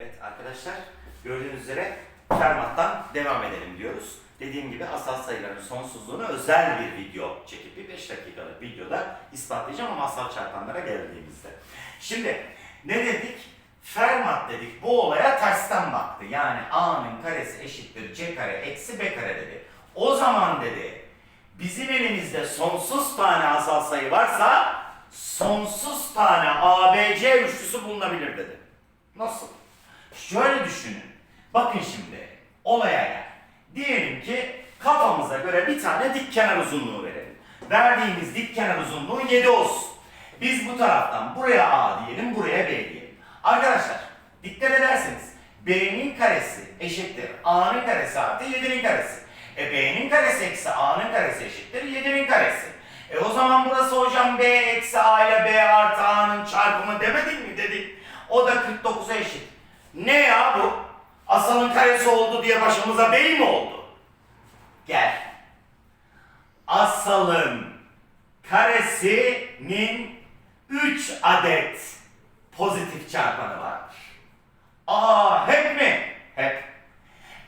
Evet arkadaşlar gördüğünüz üzere Fermat'tan devam edelim diyoruz. Dediğim gibi asal sayıların sonsuzluğunu özel bir video çekip bir 5 dakikalık videoda ispatlayacağım ama asal çarpanlara geldiğimizde. Şimdi ne dedik? Fermat dedik bu olaya tersten baktı. Yani A'nın karesi eşittir C kare eksi B kare dedi. O zaman dedi bizim elimizde sonsuz tane asal sayı varsa sonsuz tane ABC üçlüsü bulunabilir dedi. Nasıl? Şöyle düşünün. Bakın şimdi olaya gel. Diyelim ki kafamıza göre bir tane dik kenar uzunluğu verelim. Verdiğimiz dik kenar uzunluğu 7 olsun. Biz bu taraftan buraya A diyelim, buraya B diyelim. Arkadaşlar dikkat ederseniz B'nin karesi eşittir A'nın karesi artı 7'nin karesi. E B'nin karesi eksi A'nın karesi eşittir 7'nin karesi. E o zaman burası hocam B eksi A ile B artı A'nın çarpımı demedik mi dedik. O da 49'a eşit. Ne ya bu? Asalın karesi oldu diye başımıza bey mi oldu? Gel. Asalın karesinin 3 adet pozitif çarpanı vardır. Aa hep mi? Hep.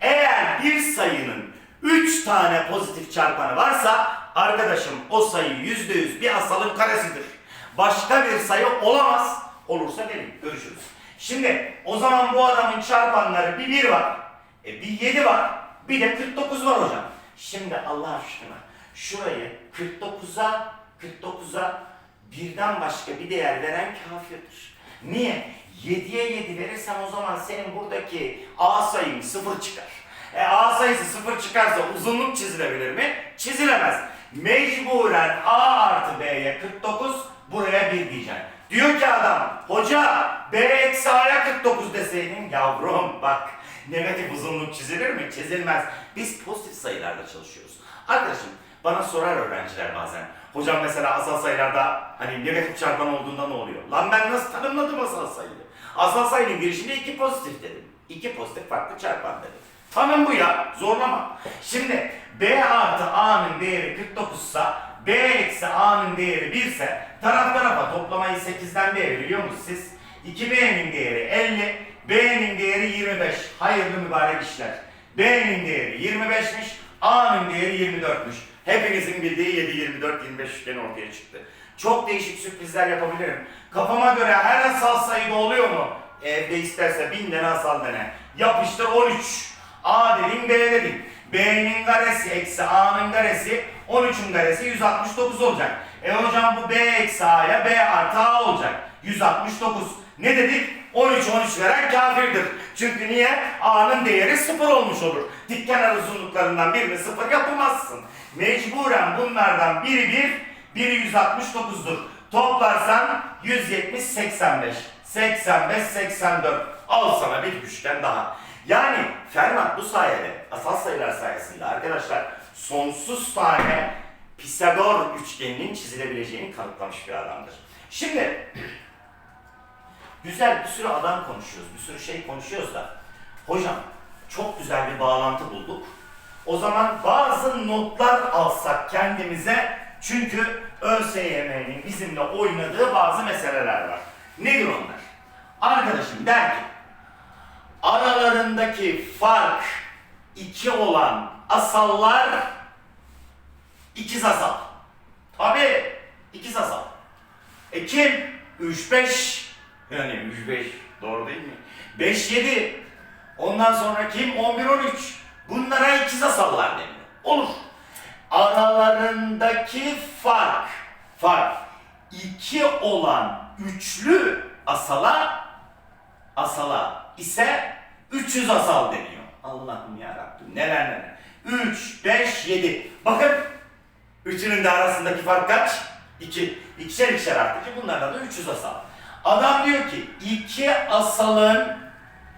Eğer bir sayının 3 tane pozitif çarpanı varsa arkadaşım o sayı %100 bir asalın karesidir. Başka bir sayı olamaz. Olursa gelin görüşürüz. Şimdi o zaman bu adamın çarpanları bir 1 var. E bir 7 var. Bir de 49 var hocam. Şimdi Allah aşkına şurayı 49'a 49'a birden başka bir değer veren kafirdir. Niye? 7'ye 7 verirsen o zaman senin buradaki A sayın 0 çıkar. E A sayısı 0 çıkarsa uzunluk çizilebilir mi? Çizilemez. Mecburen A artı B'ye 49 buraya 1 diyeceksin. Diyor ki adam, hoca B eksi A'ya 49 deseydin yavrum bak negatif uzunluk çizilir mi? Çizilmez. Biz pozitif sayılarda çalışıyoruz. Arkadaşım bana sorar öğrenciler bazen. Hocam mesela asal sayılarda hani negatif çarpan olduğunda ne oluyor? Lan ben nasıl tanımladım asal sayıyı? Asal sayının girişinde iki pozitif dedim. İki pozitif farklı çarpan dedim. Tanım bu ya, zorlama. Şimdi B artı A'nın değeri 49 ise B eksi A'nın değeri 1 ise taraf tarafa toplamayı 8'den B'ye biliyor musunuz siz? 2B'nin değeri 50, B'nin değeri 25. Hayırlı mübarek işler. B'nin değeri 25'miş, A'nın değeri 24'müş. Hepinizin bildiği 7, 24, 25 üçgeni ortaya çıktı. Çok değişik sürprizler yapabilirim. Kafama göre her asal sayıda oluyor mu? Evde isterse bin tane asal dene. Yapıştır 13. A dedin B dedin. B'nin karesi eksi A'nın karesi 13'ün karesi 169 olacak. E hocam bu B eksi A'ya B artı A olacak. 169. Ne dedik? 13 13 veren kafirdir. Çünkü niye? A'nın değeri 0 olmuş olur. Dik kenar uzunluklarından birini 0 yapamazsın. Mecburen bunlardan biri 1, biri 169'dur. Toplarsan 170 85. 85 84. Al sana bir üçgen daha. Yani Fermat bu sayede asal sayılar sayesinde arkadaşlar sonsuz tane Pisagor üçgeninin çizilebileceğini kanıtlamış bir adamdır. Şimdi güzel bir sürü adam konuşuyoruz, bir sürü şey konuşuyoruz da hocam çok güzel bir bağlantı bulduk. O zaman bazı notlar alsak kendimize çünkü ÖSYM'nin bizimle oynadığı bazı meseleler var. Nedir onlar? Arkadaşım der ki aralarındaki fark iki olan asallar ikiz asal. Tabi ikiz asal. E kim? 3 5 yani 3 5 doğru değil mi? 5 7 ondan sonra kim? 11 13 bunlara ikiz asallar deniyor. Olur. Aralarındaki fark fark 2 olan üçlü asala asala ise 300 asal deniyor. Allah'ım ya Rabbim neler neler. 3, 5, 7. Bakın üçünün de arasındaki fark kaç? 2. İkişer ikişer arttı ki bunlardan da 300 asal. Adam diyor ki iki asalın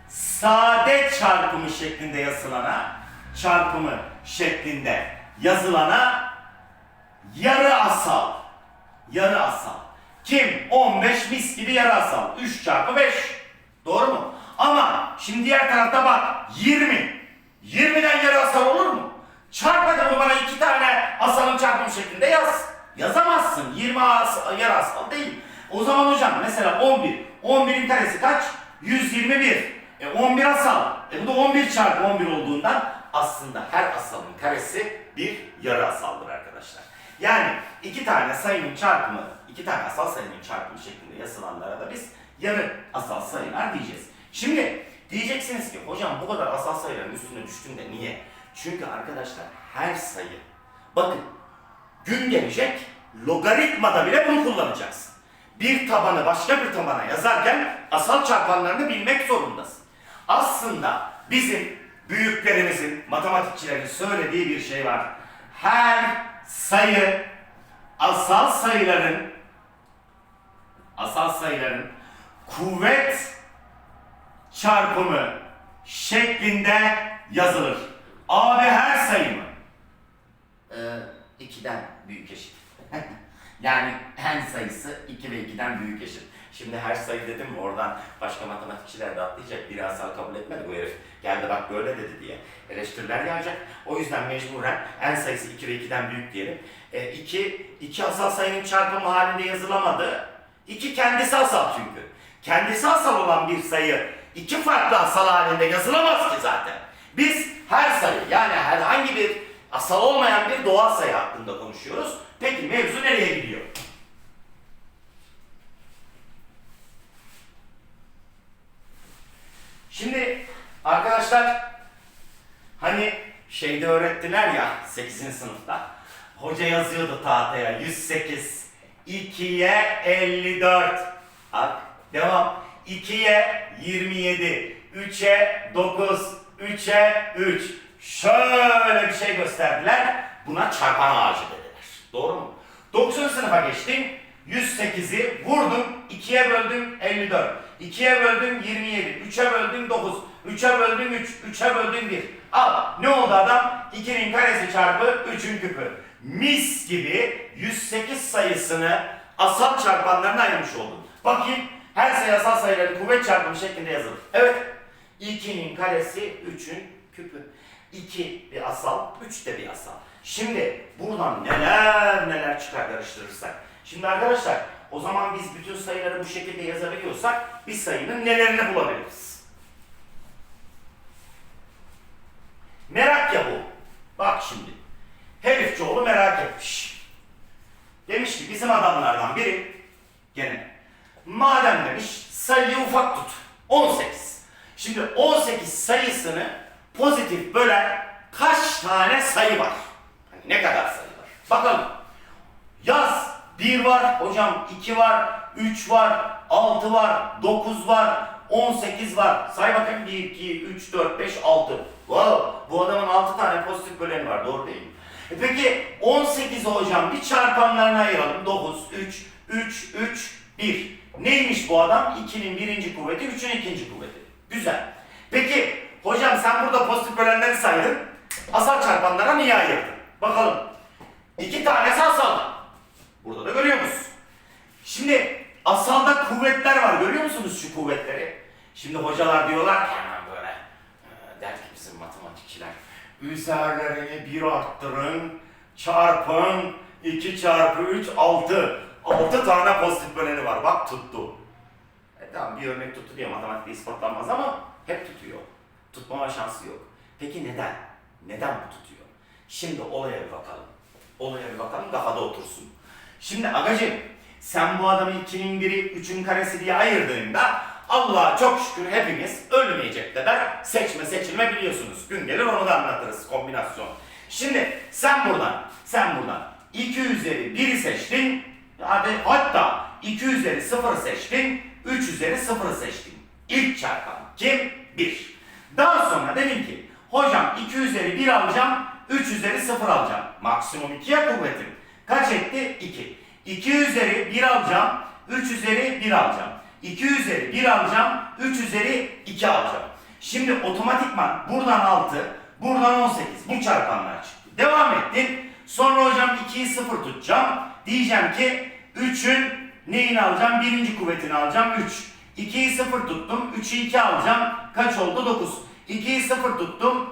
sade çarpımı şeklinde yazılana çarpımı şeklinde yazılana yarı asal. Yarı asal. Kim? 15 mis gibi yarı asal. 3 çarpı 5. Doğru mu? Ama şimdi diğer tarafta bak 20. 20'den yarı asal olur mu? Çarp hadi bunu bana iki tane asalın çarpımı şeklinde yaz. Yazamazsın. 20 as yarı asal değil. O zaman hocam mesela 11. 11'in karesi kaç? 121. E 11 asal. E bu da 11 çarpı 11 olduğundan aslında her asalın karesi bir yarı asaldır arkadaşlar. Yani iki tane sayının çarpımı, iki tane asal sayının çarpımı şeklinde yazılanlara da biz yarı asal sayılar diyeceğiz. Şimdi diyeceksiniz ki hocam bu kadar asal sayıların üstüne düştün de niye? Çünkü arkadaşlar her sayı, bakın gün gelecek logaritmada bile bunu kullanacaksın. Bir tabanı başka bir tabana yazarken asal çarpanlarını bilmek zorundasın. Aslında bizim büyüklerimizin, matematikçilerin söylediği bir şey var. Her sayı asal sayıların asal sayıların kuvvet çarpımı şeklinde yazılır. Abi her sayı mı? Ee, 2'den büyük eşit. yani en sayısı 2 ve 2'den büyük eşit. Şimdi her sayı dedim mi oradan başka matematikçiler de atlayacak. Biri asal kabul etmedi bu herif. Geldi bak böyle dedi diye. Eleştiriler yağacak. O yüzden mecburen en sayısı 2 ve 2'den büyük diyelim. 2, 2 asal sayının çarpımı halinde yazılamadı. 2 kendisi asal çünkü. Kendisi asal olan bir sayı iki farklı asal halinde yazılamaz ki zaten. Biz her sayı yani herhangi bir asal olmayan bir doğal sayı hakkında konuşuyoruz. Peki mevzu nereye gidiyor? Şimdi arkadaşlar hani şeyde öğrettiler ya 8. sınıfta. Hoca yazıyordu tahtaya 108 2'ye 54. Bak devam. 2'ye 27 3'e 9 3'e 3. Şöyle bir şey gösterdiler. Buna çarpan ağacı dediler. Doğru mu? 9. sınıfa geçtim. 108'i vurdum. 2'ye böldüm 54. 2'ye böldüm 27. 3'e böldüm 9. 3'e böldüm 3. 3'e böldüm 1. Al. Ne oldu adam? 2'nin karesi çarpı 3'ün küpü. Mis gibi 108 sayısını asal çarpanlarına ayırmış oldum. Bakayım her sayı asal sayıların kuvvet çarpımı şeklinde yazılır. Evet. 2'nin karesi 3'ün küpü. 2 bir asal, 3 de bir asal. Şimdi buradan neler neler çıkar karıştırırsak. Şimdi arkadaşlar o zaman biz bütün sayıları bu şekilde yazabiliyorsak bir sayının nelerini bulabiliriz? Merak ya bu. Bak şimdi. Herifçioğlu merak etmiş. Demiş ki bizim adamlardan biri gene madem demiş sayıyı ufak tut. 18. Şimdi 18 sayısını pozitif bölen kaç tane sayı var? Hani ne kadar sayı var? Bakalım. Yaz. 1 var hocam, 2 var, 3 var, 6 var, 9 var, 18 var. Say bakayım 1, 2, 3, 4, 5, 6. Wow, bu adamın 6 tane pozitif böleni var, doğru değil mi? E peki 18'i hocam bir çarpanlarına ayıralım. 9, 3, 3, 3, 1. Neymiş bu adam? 2'nin birinci kuvveti, 3'ün ikinci kuvveti. Güzel. Peki hocam sen burada pozitif bölenleri saydın. Asal çarpanlara niye ayırdın? Bakalım. İki tanesi asal. Burada da görüyor musun? Şimdi asalda kuvvetler var. Görüyor musunuz şu kuvvetleri? Şimdi hocalar diyorlar ki hemen böyle e, der ki bizim matematikçiler üzerlerini bir arttırın çarpın 2 çarpı 3 6 6 tane pozitif böleni var. Bak tuttu. E tamam bir örnek tuttu diye matematikte ispatlanmaz ama hep tutuyor. Tutmama şansı yok. Peki neden? Neden bu tutuyor? Şimdi olaya bir bakalım. Olaya bir bakalım kafada otursun. Şimdi agacım sen bu adamı 2'nin biri 3'ün karesi diye ayırdığında Allah'a çok şükür hepimiz ölmeyecek kadar seçme seçilme biliyorsunuz. Gün gelir onu da anlatırız kombinasyon. Şimdi sen buradan, sen buradan 2 üzeri 1'i seçtin. Hadi hatta 2 üzeri 0'ı seçtin. 3 üzeri 0'ı seçtin. İlk çarpan kim? 1. Daha sonra dedin ki hocam 2 üzeri 1 alacağım. 3 üzeri 0 alacağım. Maksimum 2'ye kuvvetim. Kaç etti? 2. 2 üzeri 1 alacağım. 3 üzeri 1 alacağım. 2 üzeri 1 alacağım. 3 üzeri 2 alacağım. Şimdi otomatikman buradan 6, buradan 18. Bu çarpanlar çıktı. Devam ettim. Sonra hocam 2'yi 0 tutacağım. Diyeceğim ki 3'ün neyini alacağım? Birinci kuvvetini alacağım. 3. 2'yi 0 tuttum. 3'ü 2 alacağım. Kaç oldu? 9. 2'yi 0 tuttum.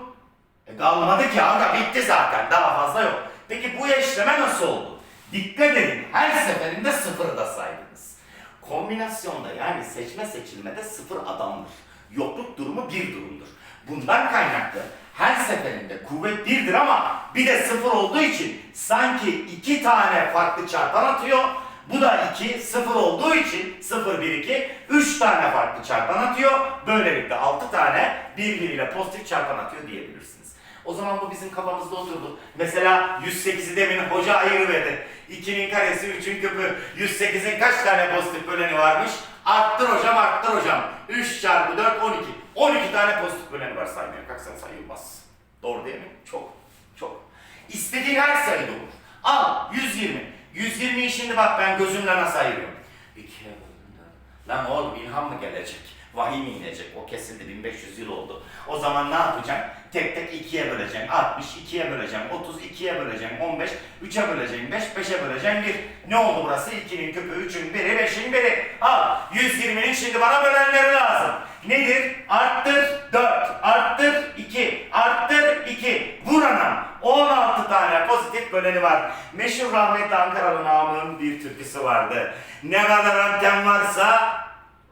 E kalmadı ki aga bitti zaten. Daha fazla yok. Peki bu eşleme nasıl oldu? Dikkat edin her seferinde sıfırı da saydınız. Kombinasyonda yani seçme seçilmede sıfır adamdır. yokluk durumu bir durumdur. Bundan kaynaklı her seferinde kuvvet birdir ama bir de sıfır olduğu için sanki iki tane farklı çarpan atıyor. Bu da 2, 0 olduğu için 0, 1, 2, 3 tane farklı çarpan atıyor. Böylelikle 6 tane birbiriyle pozitif çarpan atıyor diyebilirsiniz. O zaman bu bizim kafamızda oturdu. Mesela 108'i demin hoca ayırıverdi. 2'nin karesi 3'ün küpü. 108'in kaç tane pozitif böleni varmış? Arttır hocam arttır hocam. 3 çarpı 4 12. 12 tane pozitif böleni var saymaya kalksan sayılmaz. Doğru değil mi? Çok. Çok. İstediğin her sayıda olur. Al 120. 120'yi şimdi bak ben gözümle nasıl ayırıyorum. İkiye böldüm de. Lan oğlum ilham mı gelecek? Vahiy mi inecek? O kesildi 1500 yıl oldu. O zaman ne yapacağım? Tek tek ikiye böleceğim. 60 ikiye böleceğim. 30 ikiye böleceğim. 15 3'e böleceğim. 5 5'e böleceğim. 1. Ne oldu burası? 2'nin küpü 3'ün biri 5'in biri. Al 120'nin şimdi bana bölenleri lazım. Nedir? Arttır 4, arttır 2, arttır 2. Vur anam. 16 tane pozitif böleni var. Meşhur rahmetli Ankaralı Namık'ın bir türküsü vardı. Ne kadar anten varsa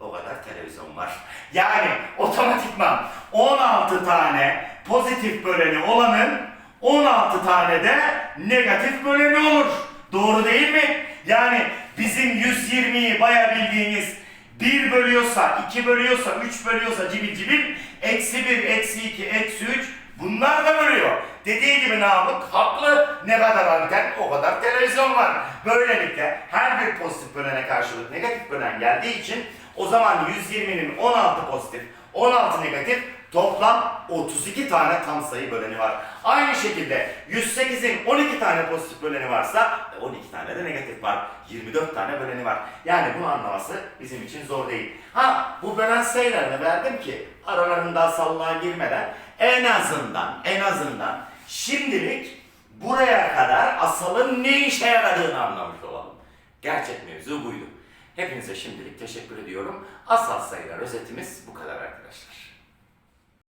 o kadar televizyon var. Yani otomatikman 16 tane pozitif böleni olanın 16 tane de negatif böleni olur. Doğru değil mi? Yani bizim 120'yi baya bildiğimiz 1 bölüyorsa, 2 bölüyorsa, 3 bölüyorsa cibil cibil, eksi 1, eksi 2, eksi 3 bunlar da bölüyor. Dediği gibi Namık haklı ne kadar anten o kadar televizyon var. Böylelikle her bir pozitif bölene karşılık negatif bölen geldiği için o zaman 120'nin 16 pozitif, 16 negatif toplam 32 tane tam sayı böleni var. Aynı şekilde 108'in 12 tane pozitif böleni varsa 12 tane de negatif var. 24 tane böleni var. Yani bunu anlaması bizim için zor değil. Ha bu bölen sayılarını verdim ki aralarında sallığa girmeden en azından en azından şimdilik buraya kadar asalın ne işe yaradığını anlamış olalım. Gerçek mevzu buydu. Hepinize şimdilik teşekkür ediyorum. Asal sayılar özetimiz bu kadar arkadaşlar.